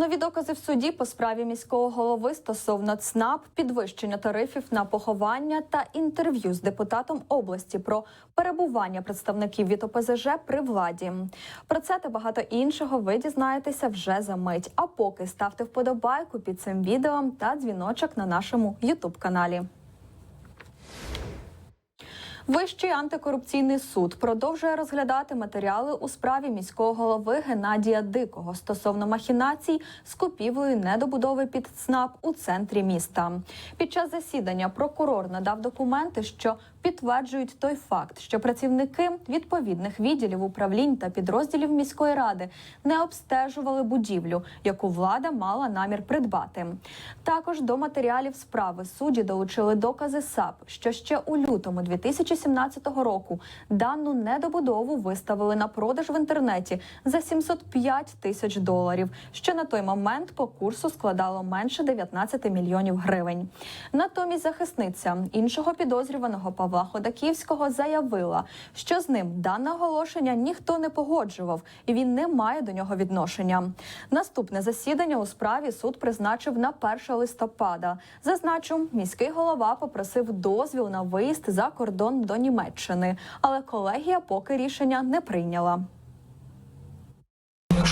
Нові докази в суді по справі міського голови стосовно ЦНАП, підвищення тарифів на поховання та інтерв'ю з депутатом області про перебування представників від ОПЗЖ при владі. Про це та багато іншого ви дізнаєтеся вже за мить. А поки ставте вподобайку під цим відео та дзвіночок на нашому Ютуб каналі. Вищий антикорупційний суд продовжує розглядати матеріали у справі міського голови Геннадія Дикого стосовно махінацій з купівлею недобудови під ЦНАП у центрі міста. Під час засідання прокурор надав документи, що підтверджують той факт, що працівники відповідних відділів управлінь та підрозділів міської ради не обстежували будівлю, яку влада мала намір придбати. Також до матеріалів справи судді долучили докази САП, що ще у лютому 2017 року дану недобудову виставили на продаж в інтернеті за 705 тисяч доларів, що на той момент по курсу складало менше 19 мільйонів гривень. Натомість захисниця іншого підозрюваного Павла Ходаківського заявила, що з ним дане оголошення ніхто не погоджував, і він не має до нього відношення. Наступне засідання у справі суд призначив на 1 листопада. Зазначу, міський голова попросив дозвіл на виїзд за кордон до Німеччини, але колегія поки рішення не прийняла.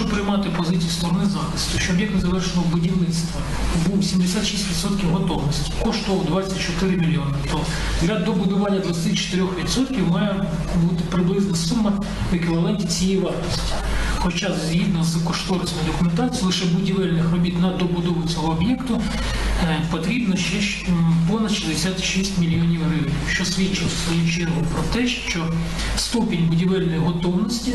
Якщо приймати позицію сторони захисту, що об'єкт незавершеного будівництва був 76% готовності, коштував 24 мільйони, то для добудування 24% має бути приблизна сума в еквіваленті цієї вартості. Хоча згідно з кошторисною документацією лише будівельних робіт на добудову цього об'єкту е, потрібно ще понад 66 мільйонів гривень, що свідчить в свою чергу про те, що ступінь будівельної готовності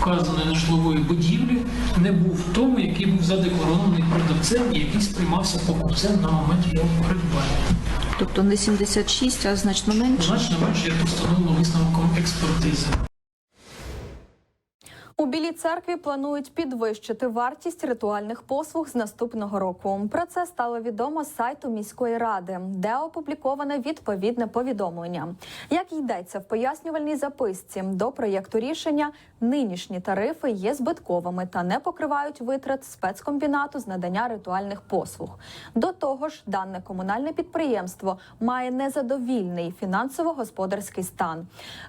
вказаної на житлової будівлі не був в тому, який був задекларований продавцем і який сприймався покупцем на момент його придбання. Тобто не 76, а значно менше. Значно менше, як встановлено висновком експертизи. У Білій церкві планують підвищити вартість ритуальних послуг з наступного року. Про це стало відомо з сайту міської ради, де опубліковане відповідне повідомлення. Як йдеться в пояснювальній записці до проєкту рішення, нинішні тарифи є збитковими та не покривають витрат спецкомбінату з надання ритуальних послуг. До того ж, дане комунальне підприємство має незадовільний фінансово-господарський стан.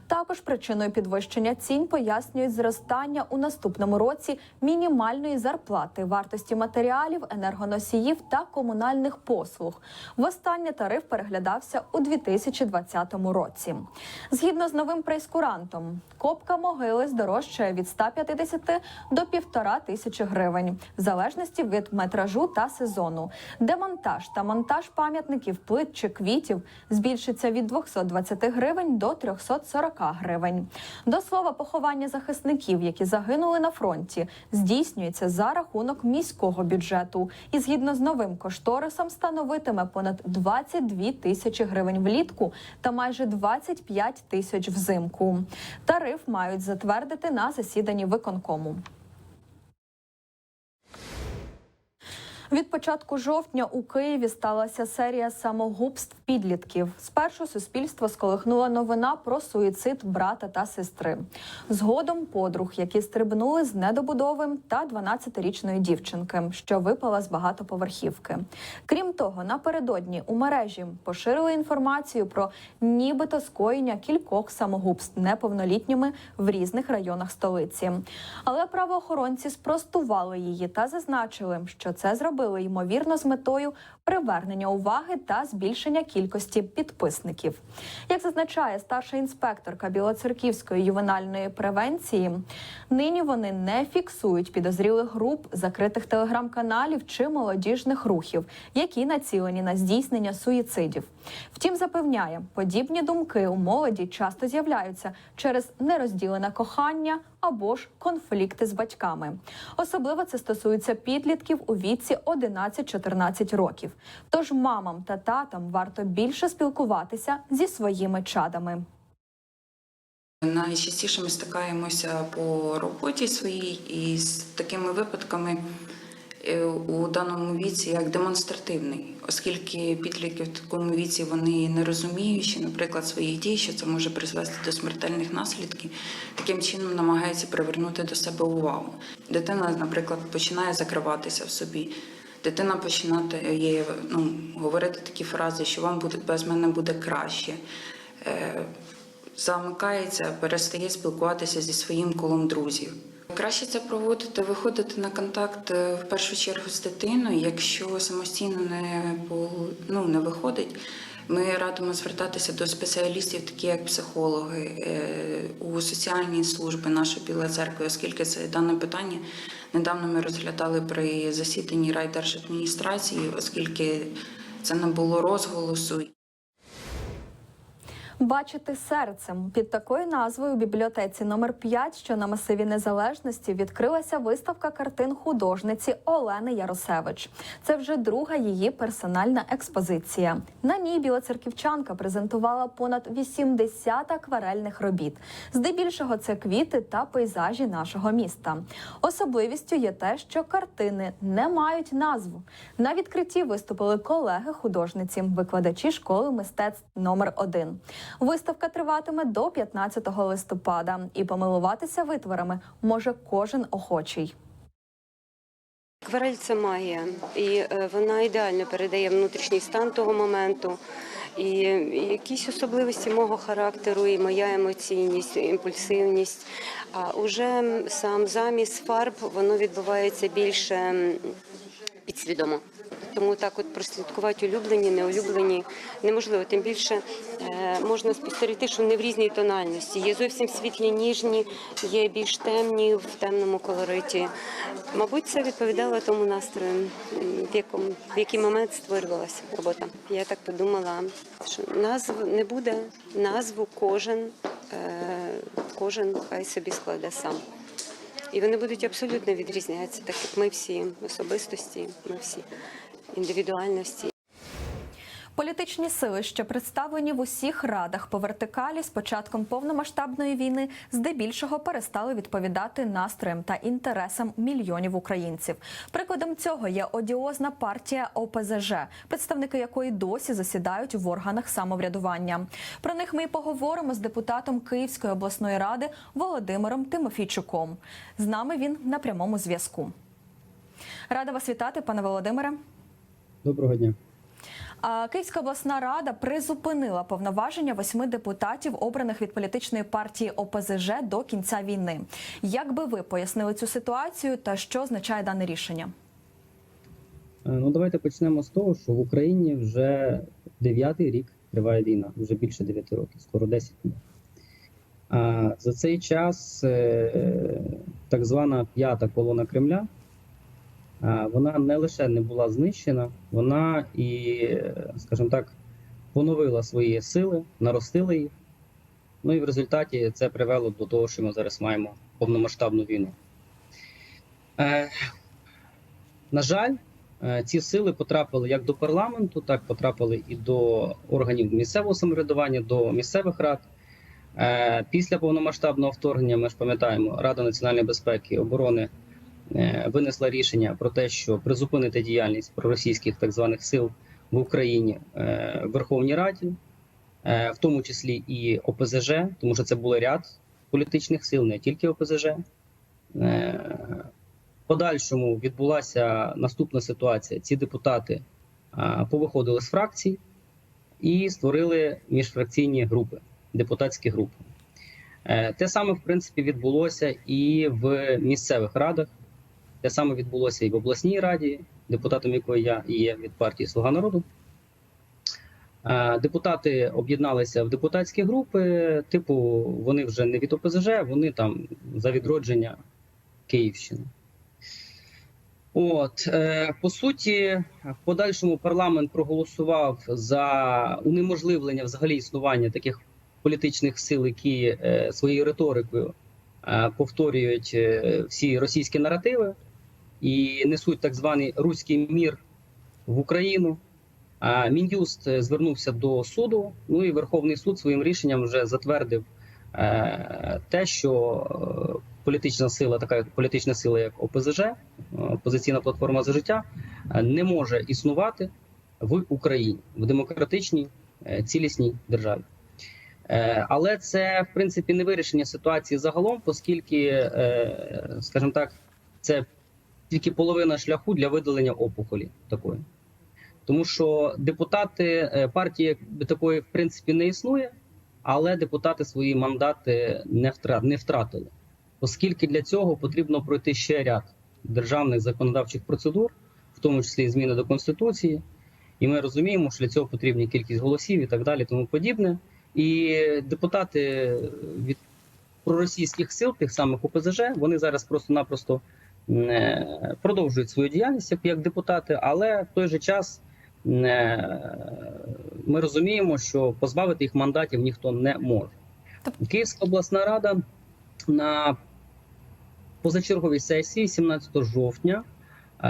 Також причиною підвищення цін пояснюють зростання у наступному році мінімальної зарплати, вартості матеріалів, енергоносіїв та комунальних послуг. Востаннє тариф переглядався у 2020 році. Згідно з новим прейскурантом, копка могили здорожчає від 150 до 1,5 тисячі гривень, в залежності від метражу та сезону. Демонтаж та монтаж пам'ятників, плит чи квітів збільшиться від 220 гривень до 340 гривень. До слова, поховання захисників, які загинули на фронті, здійснюється за рахунок міського бюджету і згідно з новим кошторисом становитиме понад 22 тисячі гривень влітку та майже 25 тисяч взимку. Тариф мають затвердити на засіданні виконкому. Від початку жовтня у Києві сталася серія самогубств підлітків. Спершу суспільство сколихнула новина про суїцид брата та сестри. Згодом подруг, які стрибнули з недобудови та 12-річної дівчинки, що випала з багатоповерхівки. Крім того, напередодні у мережі поширили інформацію про нібито скоєння кількох самогубств неповнолітніми в різних районах столиці. Але правоохоронці спростували її та зазначили, що це зробили ймовірно з метою привернення уваги та збільшення кількості підписників. Як зазначає старша інспекторка Білоцерківської ювенальної превенції, нині вони не фіксують підозрілих груп, закритих телеграм-каналів чи молодіжних рухів, які націлені на здійснення суїцидів. Втім, запевняє, подібні думки у молоді часто з'являються через нерозділене кохання або ж конфлікти з батьками. Особливо це стосується підлітків у віці 11-14 років. Тож мамам та татам варто більше спілкуватися зі своїми чадами. Найчастіше ми стикаємося по роботі своїй із такими випадками, е, у даному віці як демонстративний, оскільки підлітки в такому віці вони не розуміючи, наприклад, своїх дій, що це може призвести до смертельних наслідків, таким чином намагаються привернути до себе увагу. Дитина, наприклад, починає закриватися в собі. Дитина починає ну, говорити такі фрази, що вам буде без мене буде краще. Е, замикається, перестає спілкуватися зі своїм колом друзів. Краще це проводити, виходити на контакт е, в першу чергу з дитиною. Якщо самостійно не, ну, не виходить, ми радимо звертатися до спеціалістів, такі як психологи, е, у соціальні служби нашої Білої церкви, оскільки це дане питання недавно ми розглядали при засіданні райдержадміністрації, оскільки це не було розголосу. Бачити серцем під такою назвою у бібліотеці номер 5, що на масиві незалежності, відкрилася виставка картин художниці Олени Яросевич. Це вже друга її персональна експозиція. На ній білоцерківчанка презентувала понад 80 акварельних робіт. Здебільшого це квіти та пейзажі нашого міста. Особливістю є те, що картини не мають назву. На відкритті виступили колеги художниці, викладачі школи мистецтв номер 1 Виставка триватиме до 15 листопада, і помилуватися витворами може кожен охочий. Акварель це магія, і е, вона ідеально передає внутрішній стан того моменту, і якісь особливості мого характеру, і моя емоційність, імпульсивність. А уже сам заміс фарб воно відбувається більше підсвідомо. Тому так, от прослідкувати улюблені, неулюблені неможливо. Тим більше е, можна спостерігти, що вони в різній тональності. Є зовсім світлі, ніжні, є більш темні в темному колориті. Мабуть, це відповідало тому настрою, в якому в який момент створювалася робота. Я так подумала, що назв не буде назву кожен, е, кожен хай собі складе сам. І вони будуть абсолютно відрізнятися, так як ми всі особистості, ми всі індивідуальності. Політичні сили, що представлені в усіх радах по вертикалі з початком повномасштабної війни, здебільшого перестали відповідати настроям та інтересам мільйонів українців. Прикладом цього є одіозна партія ОПЗЖ, представники якої досі засідають в органах самоврядування. Про них ми й поговоримо з депутатом Київської обласної ради Володимиром Тимофійчуком. З нами він на прямому зв'язку. Рада вас вітати, пане Володимире. Доброго дня. Київська обласна рада призупинила повноваження восьми депутатів, обраних від політичної партії ОПЗЖ до кінця війни. Як би ви пояснили цю ситуацію та що означає дане рішення? Е, Ну давайте почнемо з того, що в Україні вже дев'ятий рік триває війна, вже більше 9 років, скоро 10 буде. За цей час е, так звана п'ята колона Кремля, вона не лише не була знищена, вона і, скажімо так, поновила свої сили, наростила їх. Ну і в результаті це привело до того, що ми зараз маємо повномасштабну війну. Е, на жаль, Е, Ці сили потрапили як до парламенту, так потрапили і до органів місцевого самоврядування, до місцевих рад. Е, Після повномасштабного вторгнення ми ж пам'ятаємо, Рада національної безпеки і оборони винесла рішення про те, що призупинити діяльність проросійських так званих сил в Україні е, в Верховній Раді, е, в тому числі і ОПЗЖ, тому що це був ряд політичних сил, не тільки ОПЗЖ. Е, подальшому відбулася наступна ситуація. Ці депутати повиходили з фракцій і створили міжфракційні групи, депутатські групи. Е, Те саме, в принципі, відбулося і в місцевих радах. Те саме відбулося і в обласній раді, депутатом якої я є від партії Слуга народу. Е, Депутати об'єдналися в депутатські групи. Типу, вони вже не від ОПЗЖ, вони там за відродження Київщини. От е, по суті, в подальшому парламент проголосував за унеможливлення взагалі існування таких політичних сил, які е, своєю риторикою повторюють всі російські наративи і несуть так званий руський мір в Україну. А Мін'юст е, звернувся до суду. Ну і Верховний суд своїм рішенням вже затвердив е, те, що е, політична сила, така політична сила, як ОПЗЖ, опозиційна платформа за життя, не може існувати в Україні в демократичній цілісній державі. Але це в принципі не вирішення ситуації загалом, оскільки, скажімо так, це тільки половина шляху для видалення опухолі такої. Тому що депутати е, партії такої в принципі не існує, але депутати свої мандати не втра- не втратили, оскільки для цього потрібно пройти ще ряд державних законодавчих процедур, в тому числі зміни до конституції. І ми розуміємо, що для цього потрібна кількість голосів і так далі, тому подібне. І депутати від проросійських сил, тих самих ОПЗЖ, вони зараз просто-напросто е, продовжують свою діяльність як, як депутати, але в той же час ми розуміємо, що позбавити їх мандатів ніхто не може. Київська обласна рада на позачерговій сесії 17 жовтня е,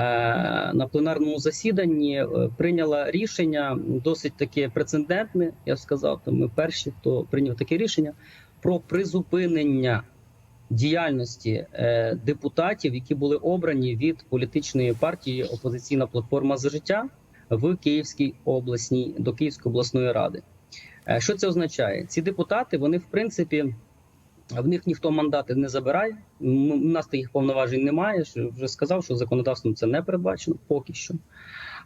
на пленарному засіданні е, прийняла рішення досить таке прецедентне. Я б сказав, то ми перші, хто прийняв таке рішення про призупинення діяльності е, депутатів, які були обрані від політичної партії Опозиційна платформа за життя в Київській обласній до Київської обласної ради. Е, Що це означає? Ці депутати, вони в принципі. В них ніхто мандати не забирає. У нас таких повноважень немає. Вже сказав, що законодавством це не передбачено поки що.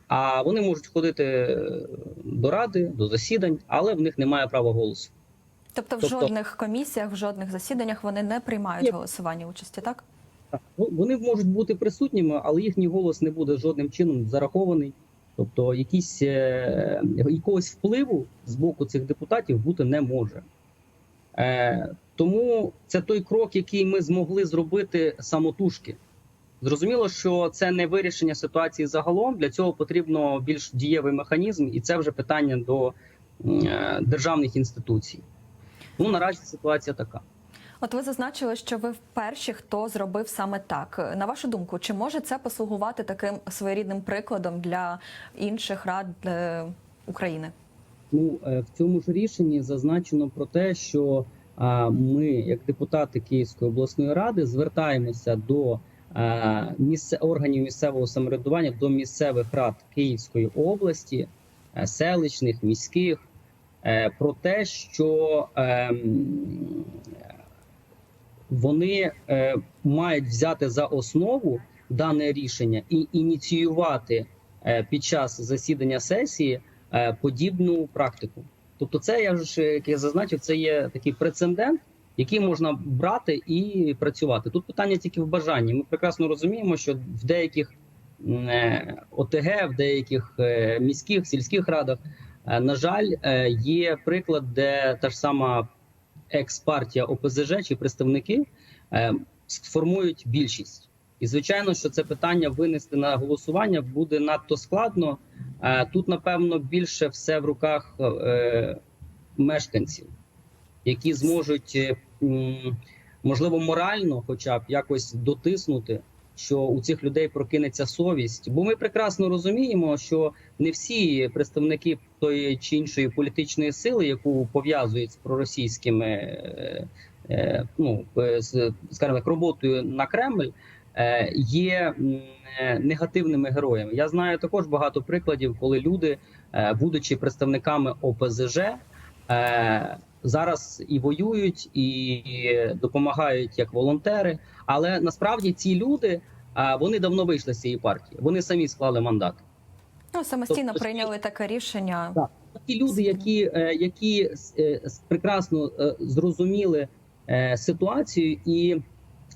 А вони можуть ходити е, до ради, до засідань, але в них немає права голосу. Тобто в Тобто- жодних комісіях, в жодних засіданнях вони не приймають Ні. голосування участі, так? Ну, Вони можуть бути присутніми, але їхній голос не буде жодним чином зарахований. Тобто, якісь, е, якогось впливу з боку цих депутатів бути не може. Е, тому це той крок, який ми змогли зробити самотужки. Зрозуміло, що це не вирішення ситуації загалом. Для цього потрібно більш дієвий механізм, і це вже питання до е, державних інституцій. Ну наразі ситуація така. От ви зазначили, що ви перші, хто зробив саме так. На вашу думку, чи може це послугувати таким своєрідним прикладом для інших рад е, України? Ну е, в цьому ж рішенні зазначено про те, що ми, як депутати Київської обласної ради, звертаємося до а, місце органів місцевого самоврядування до місцевих рад Київської області, е, селищних, міських, е, про те, що ем, вони е, мають взяти за основу дане рішення і ініціювати е, під час засідання сесії е, подібну практику. Тобто, це я ж як я зазначив, це є такий прецедент, який можна брати і працювати. Тут питання тільки в бажанні. Ми прекрасно розуміємо, що в деяких е, ОТГ, в деяких е, міських сільських радах, е, на жаль, е, є приклад, де та ж сама екс-партія ОПЗЖ чи представники е, сформують більшість. І звичайно, що це питання винести на голосування буде надто складно. Е, Тут, напевно, більше все в руках е, мешканців, які зможуть, е, можливо, морально, хоча б якось дотиснути, що у цих людей прокинеться совість. Бо ми прекрасно розуміємо, що не всі представники тої чи іншої політичної сили, яку пов'язують з проросійськими, е, е, ну е, скажімо так, роботою на Кремль. Є негативними героями. Я знаю також багато прикладів, коли люди, будучи представниками ОПЗЖ, зараз і воюють, і допомагають як волонтери. Але насправді ці люди вони давно вийшли з цієї партії. Вони самі склали мандат. Ну самостійно Тобто, прийняли таке рішення. Так. Ті люди, які, е, які е, прекрасно е, зрозуміли е, ситуацію, і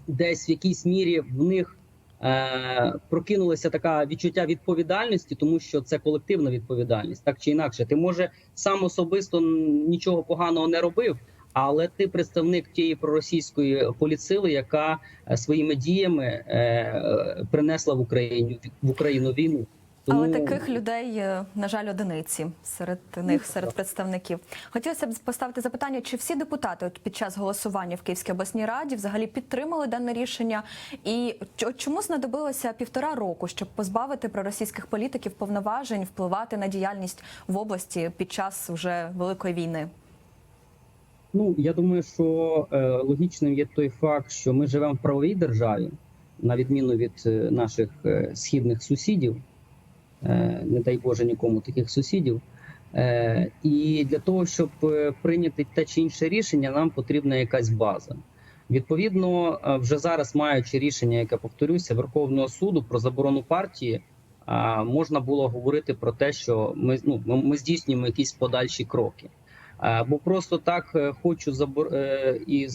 десь в якійсь мірі в них е, прокинулася така відчуття відповідальності, тому що це колективна відповідальність, так чи інакше. Ти може сам особисто нічого поганого не робив. Але ти представник тієї проросійської поліцили, яка е, своїми діями е, е, принесла в Україну в Україну війну. Але таких людей, на жаль, одиниці серед Ну, них, серед представників. Хотілося б поставити запитання, чи всі депутати от під час голосування в Київській обласній раді взагалі підтримали дане рішення, і чому знадобилося півтора року, щоб позбавити проросійських політиків повноважень впливати на діяльність в області під час вже великої війни? Ну я думаю, що е, логічним є той факт, що ми живемо в правовій державі, на відміну від е, наших е, східних сусідів. Е, не дай Боже нікому таких сусідів. Е, і для того, щоб е, прийняти те чи інше рішення, нам потрібна якась база. Відповідно, вже зараз маючи рішення, яке повторюся, Верховного суду про заборону партії, можна було говорити про те, що ми ну ми, здійснюємо якісь подальші кроки. Бо просто так хочу забор і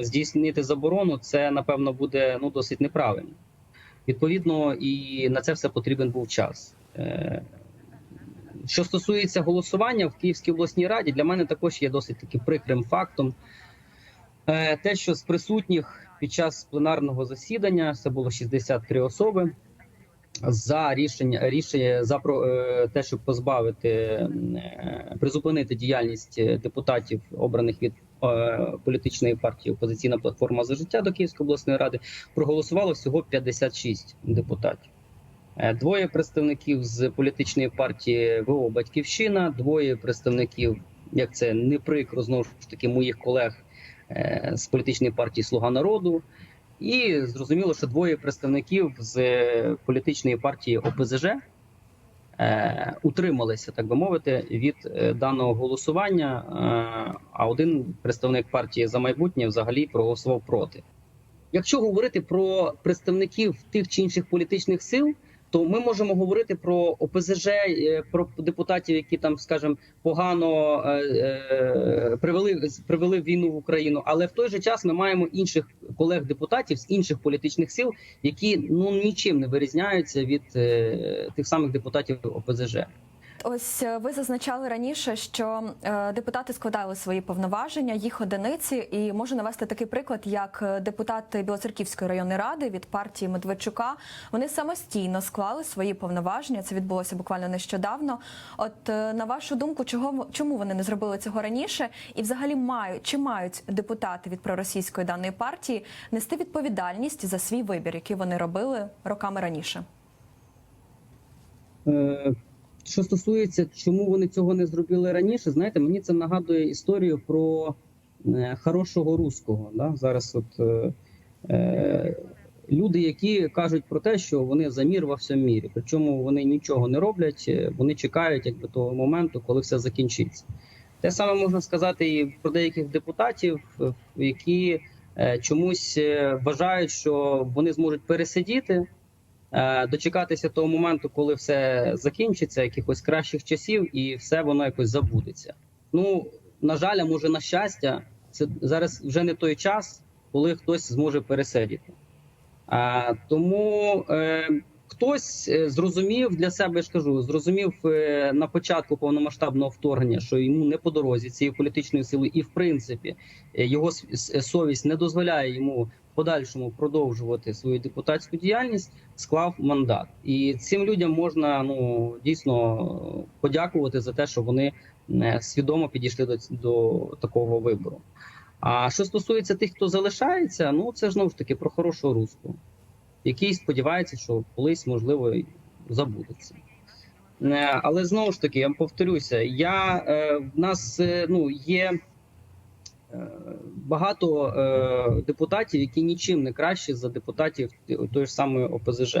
здійснити заборону, це напевно буде ну досить неправильно. Відповідно, і на це все потрібен був час. Е, Що стосується голосування в Київській обласній раді, для мене також є досить таки прикрим фактом. Е, Те, що з присутніх під час пленарного засідання це було 63 особи. За рішення рішення за про е, те, щоб позбавити призупинити діяльність депутатів, обраних від політичної партії Опозиційна платформа за життя до Київської обласної ради, проголосувало всього 56 депутатів. Е, Двоє представників з політичної партії ВО Батьківщина, двоє представників, як це не прикро, знову ж таки, моїх колег е, з політичної партії Слуга народу. І зрозуміло, що двоє представників з е, політичної партії ОПЗЖ е, утрималися, так би мовити, від е, даного голосування. Е, а один представник партії за майбутнє взагалі проголосував проти. Якщо говорити про представників тих чи інших політичних сил, то ми можемо говорити про ОПЗЖ, е, про депутатів, які там, скажімо, погано е, е, привели привели війну в Україну. Але в той же час ми маємо інших колег-депутатів з інших політичних сил, які ну нічим не вирізняються від тих самих депутатів ОПЗЖ. Ось е, ви зазначали раніше, що е, депутати складали свої повноваження, їх одиниці, і можу навести такий приклад, як е, депутати Білоцерківської районної ради від партії Медведчука. Вони самостійно склали свої повноваження. Це відбулося буквально нещодавно. От на вашу думку, чого чому вони не зробили цього раніше? І взагалі мають чи мають депутати від проросійської даної партії нести відповідальність за свій вибір, який вони робили роками раніше? Що стосується, чому вони цього не зробили раніше, знаєте, мені це нагадує історію про е, хорошого руського. Да? Зараз от е, е, люди, які кажуть про те, що вони за мір во всьому мірі. Причому вони нічого не роблять, е, вони чекають якби того моменту, коли все закінчиться. Те саме можна сказати і про деяких депутатів, які чомусь вважають, що вони зможуть пересидіти дочекатися того моменту, коли все закінчиться, якихось кращих часів, і все воно якось забудеться. Ну на жаль, а може на щастя, це зараз вже не той час, коли хтось зможе пересидіти. А, тому е, хтось е, зрозумів для себе, я ж кажу, зрозумів е, на початку повномасштабного вторгнення, що йому не по дорозі цієї політичної сили, і в принципі е, його совість не дозволяє йому подальшому продовжувати свою депутатську діяльність, склав мандат. І цим людям можна ну дійсно подякувати за те, що вони е, свідомо підійшли до, до такого вибору. А що стосується тих, хто залишається, ну це знову ж таки про хорошого руського, який сподівається, що колись можливо забудеться. Е, Але знову ж таки, я повторюся, я е, в нас е, ну є е, багато е, депутатів, які нічим не кращі за депутатів тої ж самої ОПЗЖ.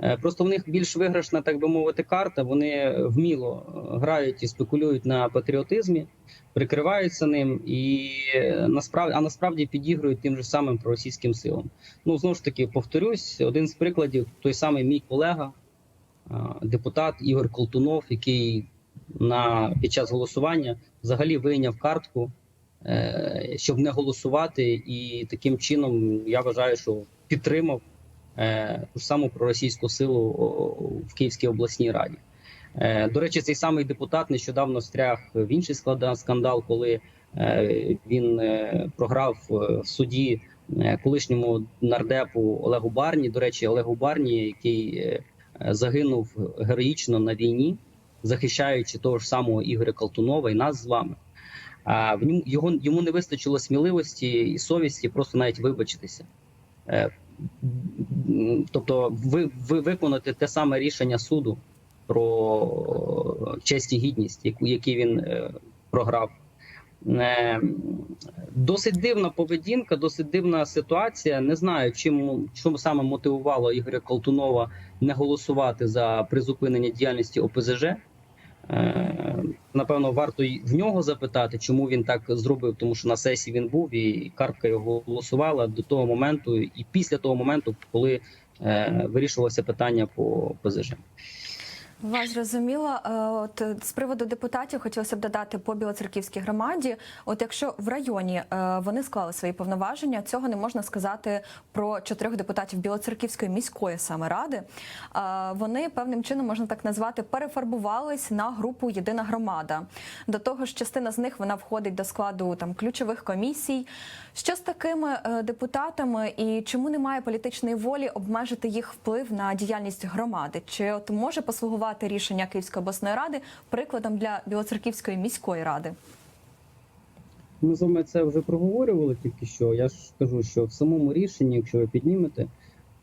Е, Просто в них більш виграшна, так би мовити, карта. Вони вміло е, грають і спекулюють на патріотизмі, прикриваються ним і насправді, а насправді підігрують тим же самим проросійським силам. Ну знову ж таки, повторюсь, один з прикладів той самий мій колега, депутат Ігор Колтунов, який на під час голосування взагалі вийняв картку, щоб не голосувати, і таким чином я вважаю, що підтримав е, ту саму проросійську силу в Київській обласній раді. Е, До речі, цей самий депутат нещодавно встряг в інший скандал, коли е, він е, програв е, в суді е, колишньому нардепу Олегу Барні. До речі, Олегу Барні, який е, загинув героїчно на війні, захищаючи того ж самого Ігоря Калтунова і нас з вами. А в ньому його йому не вистачило сміливості і совісті просто навіть вибачитися. Е, Тобто, ви, ви виконати те саме рішення суду про честь і гідність, яку які він е, програв. Е, Досить дивна поведінка, досить дивна ситуація. Не знаю, чим чому саме мотивувало Ігоря Колтунова не голосувати за призупинення діяльності ОПЗЖ. Е, Напевно, варто й в нього запитати, чому він так зробив, тому що на сесії він був і картка його голосувала до того моменту, і після того моменту, коли е, вирішувалося питання по ОПЗЖ. Вас зрозуміло. Е, От е, з приводу депутатів хотілося б додати по білоцерківській громаді. От якщо в районі е, вони склали свої повноваження, цього не можна сказати про чотирьох депутатів Білоцерківської міської саме ради. Вони певним чином можна так назвати перефарбувались на групу Єдина громада. До того ж, частина з них вона входить до складу там ключових комісій. Що з такими депутатами і чому немає політичної волі обмежити їх вплив на діяльність громади? Чи от може послугувати рішення Київської обласної ради прикладом для Білоцерківської міської ради? Ми з вами це вже проговорювали тільки що. Я ж кажу, що в самому рішенні, якщо ви піднімете,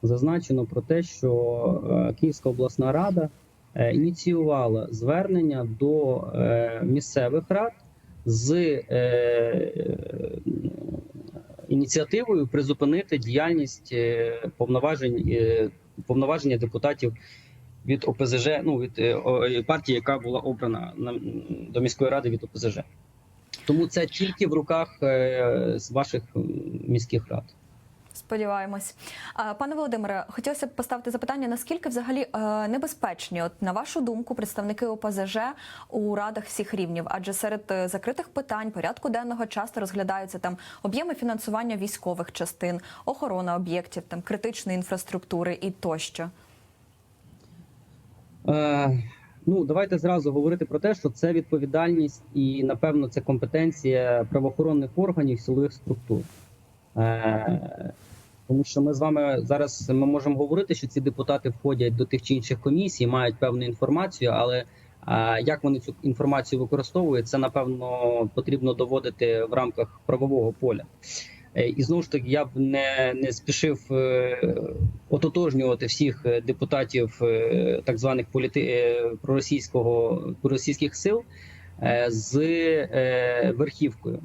зазначено про те, що е, Київська обласна рада е, ініціювала звернення до е, місцевих рад з ініціативою призупинити діяльність повноважень повноваження депутатів від ОПЗЖ, ну від е, партії, яка була обрана на, до міської ради від ОПЗЖ. Тому це тільки в руках е, ваших міських рад. Сподіваємось, пане Володимире, хотілося б поставити запитання: наскільки взагалі е, небезпечні, от на вашу думку, представники ОПЗЖ у радах всіх рівнів? Адже серед е, закритих питань порядку денного часто розглядаються там об'єми фінансування військових частин, охорона об'єктів, там критичної інфраструктури і тощо. Е, ну, давайте зразу говорити про те, що це відповідальність і, напевно, це компетенція правоохоронних органів силових структур. Е, тому що ми з вами зараз ми можемо говорити, що ці депутати входять до тих чи інших комісій, мають певну інформацію, але е, як вони цю інформацію використовують, це напевно потрібно доводити в рамках правового поля. Е, І знову ж таки, я б не, не спішив е, ототожнювати всіх е, депутатів так званих політи... проросійського проросійських сил з верхівкою.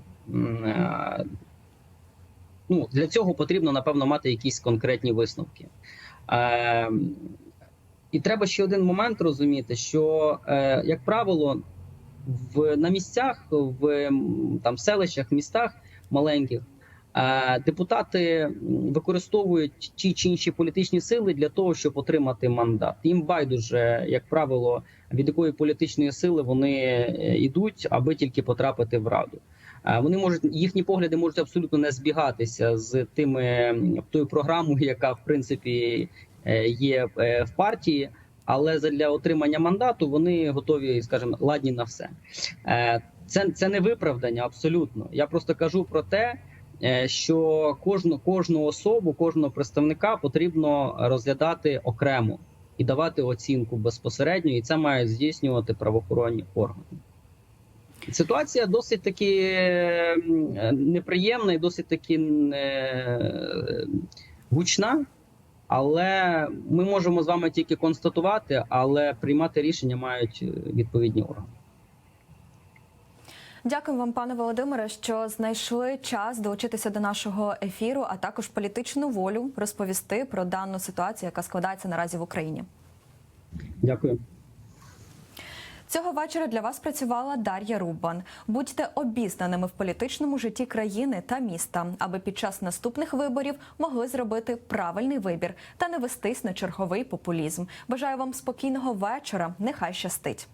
Ну, для цього потрібно, напевно, мати якісь конкретні висновки. І треба ще один момент розуміти, що, як правило, в, на місцях, в там, селищах, містах маленьких, депутати використовують ті чи інші політичні сили для того, щоб отримати мандат. Їм байдуже, як правило, від якої політичної сили вони е, йдуть, аби тільки потрапити в раду. Е, Вони можуть їхні погляди можуть абсолютно не збігатися з тими тою програмою, яка в принципі е, є е, в партії. Але для отримання мандату вони готові, скажімо, ладні на все. Е, Це, це не виправдання абсолютно. Я просто кажу про те, е, що кожну кожну особу, кожного представника потрібно розглядати окремо і давати оцінку безпосередньо, і це мають здійснювати правоохоронні органи. Ситуація досить таки е, неприємна і досить таки е, гучна, але ми можемо з вами тільки констатувати, але приймати рішення мають е, відповідні органи. Дякую вам, пане Володимире, що знайшли час долучитися до нашого ефіру, а також політичну волю розповісти про дану ситуацію, яка складається наразі в Україні. Дякую. Цього вечора для вас працювала Дар'я Рубан. Будьте обізнаними в політичному житті країни та міста, аби під час наступних виборів могли зробити правильний вибір та не вестись на черговий популізм. Бажаю вам спокійного вечора. Нехай щастить.